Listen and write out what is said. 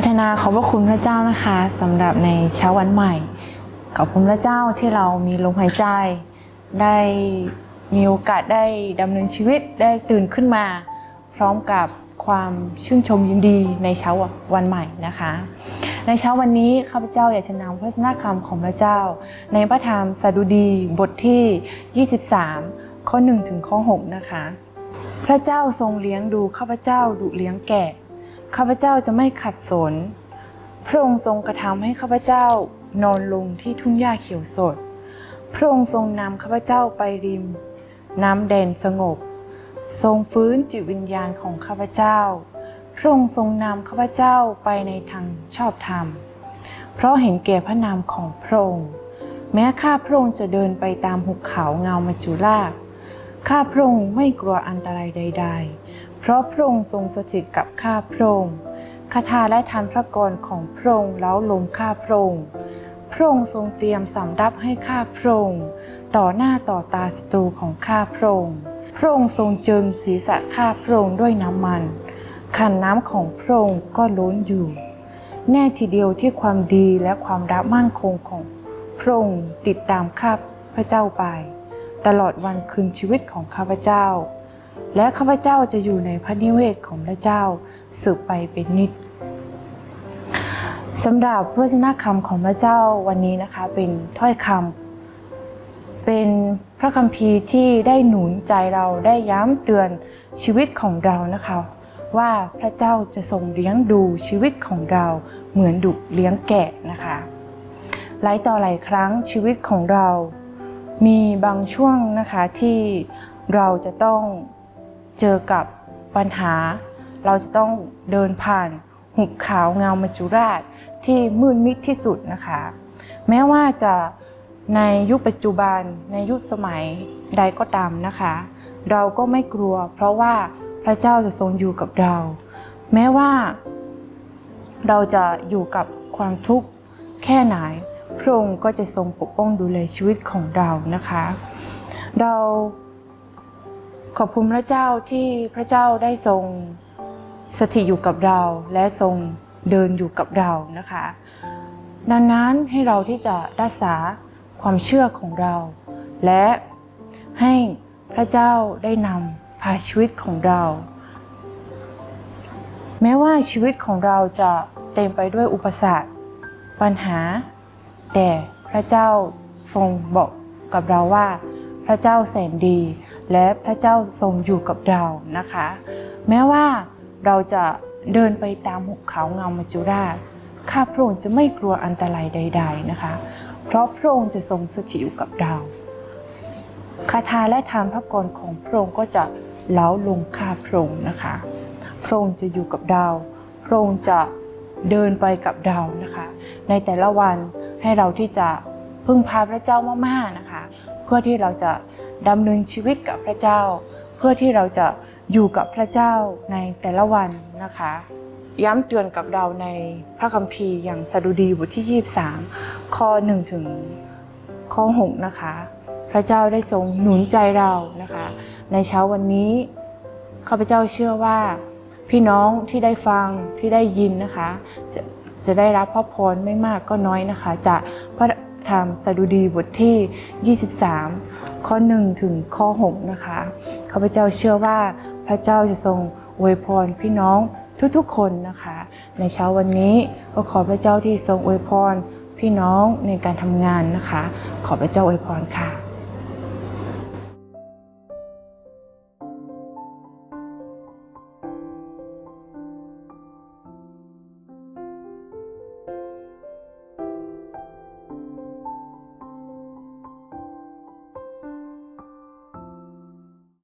มุทนาขอบพระคุณพระเจ้านะคะสำหรับในเช้าวันใหม่ ขอบคุณพระเจ้าที่เรามีลมหายใจ ได้มีโอกาสได้ดำเนินชีวิตได้ตื่นขึ้นมา พร้อมกับความชื่นชมยินดีในเช้าวันใหม่นะคะ ในเช้าวันนี้ข้าพเจ้าอยากจะนำพระชนะคำของพระเจ้า ในพระธรรมสดุดีบทที่ 23 ข้อ1ถึงข้อ6นะคะ พระเจ้าทรงเลี้ยงดูข้าพเจ้าดุเลี้ยงแกะ ข้าพเจ้าจะไม่ขัดสน พระองค์ทรงกระทำให้ข้าพเจ้านอนลงที่ทุ่งหญ้าเขียวสด พระองค์ทรงนำข้าพเจ้าไปริม น้ำแดนสงบ ทรงฟื้นจิตวิญญาณของข้าพเจ้า พระองค์ทรงนำข้าพเจ้าไปในทางชอบธรรม เพราะเห็นแก่พระนามของพระองค์ แม้ข้าพระองค์จะเดินไปตามหุบเขาเงามัจจุราชข้าพระองค์ไม่กลัวอันตรายใด ๆ เพราะพระองค์ทรงสถิตกับข้าพระองค์คาถาและทานพระกรของพระองค์เล้าลมข้าพระองค์พระองค์ทรงเตรียมสำรับให้ข้าพระองค์ต่อหน้าต่อตาศัตรูของข้าพระองค์พระองค์ทรงเจิมศีรษะข้าพระองค์ด้วยน้ำมัน ขันน้ำของพระองค์ก็ล้นอยู่ แน่ทีเดียวที่ความดีและความรักมั่นคงของพระองค์ติดตามข้าพระเจ้าไป ตลอดวันคืนชีวิตของข้าพเจ้า และข้าพเจ้าจะอยู่ในพระนิเวศของพระเจ้าสืบไปเป็นนิจสำหรับพระวจนะคำของพระเจ้าวันนี้นะคะ เป็นถ้อยคำเป็นพระคัมภีร์ที่ได้หนุนใจเราได้ย้ำเตือนชีวิตของเรานะคะ ว่าพระเจ้าจะทรงเลี้ยงดูชีวิตของเราเหมือนดุเลี้ยงแกะนะคะหลายต่อหลายครั้งชีวิตของเรา มีบางช่วงนะคะที่เราจะต้อง เจอกับปัญหา เราจะต้องเดินผ่านหุบเขาเงามัจจุราชที่มืดมิดที่สุดนะคะ แม้ว่าจะในยุคปัจจุบันในยุคสมัยใดก็ตามนะคะ เราก็ไม่กลัว เพราะว่าพระเจ้าจะทรงอยู่กับเรา แม้ว่า เราจะอยู่กับความทุกข์แค่ไหนพระองค์ก็จะทรงปกป้องดูแลชีวิตของเรานะคะ เรา ขอบคุณพระเจ้าที่พระเจ้าได้ทรงสถิตอยู่กับเราและทรงเดินอยู่กับเรานะคะ ดังนั้นให้เราที่จะรักษาความเชื่อของเรา และให้พระเจ้าได้นำพาชีวิตของเรา แม้ว่าชีวิตของเราจะเต็มไปด้วยอุปสรรคปัญหา แต่พระเจ้าทรงบอกกับเราว่า พระเจ้าแสนดี และพระเจ้าทรงอยู่กับเรานะคะ แม้ว่าเราจะเดินไปตามหุบเขาเงามัจจุราชข้าพระองค์จะไม่กลัวอันตรายใด ๆนะคะ เพราะพระองค์จะทรงสถิตอยู่กับเราคาถาและทานพระกรของพระองค์ก็จะเล้าลงข้าพระองค์นะคะ พระองค์จะอยู่กับเราพระองค์จะเดินไปกับเรานะคะ ในแต่ละวันให้เราที่จะพึ่งพาพระเจ้ามากๆนะคะ เพื่อที่เราจะ ดำเนินชีวิตกับพระเจ้า เพื่อที่เราจะอยู่กับพระเจ้าในแต่ละวันนะคะ ย้ำเตือนกับเราในพระคัมภีร์อย่างสดุดีบทที่ 23 ข้อ 1 ถึงข้อ 6 นะคะ พระเจ้าได้ทรงหนุนใจเรานะคะ ในเช้าวันนี้ข้าพเจ้าเชื่อว่าพี่น้องที่ได้ฟังที่ได้ยินนะคะจะจะได้รับพระพรไม่มากก็น้อยนะคะจากพระธรรมสดุดีบทที่ 23 ข้อ 1 ถึงข้อ 6 นะคะข้าพเจ้าเชื่อว่าพระเจ้าจะทรงอวยพรพี่น้องทุกๆคนนะคะ ในเช้าวันนี้ก็ขอพระเจ้าที่ทรงอวยพรพี่น้องในการทำงานนะคะ ขอพระเจ้าอวยพรค่ะ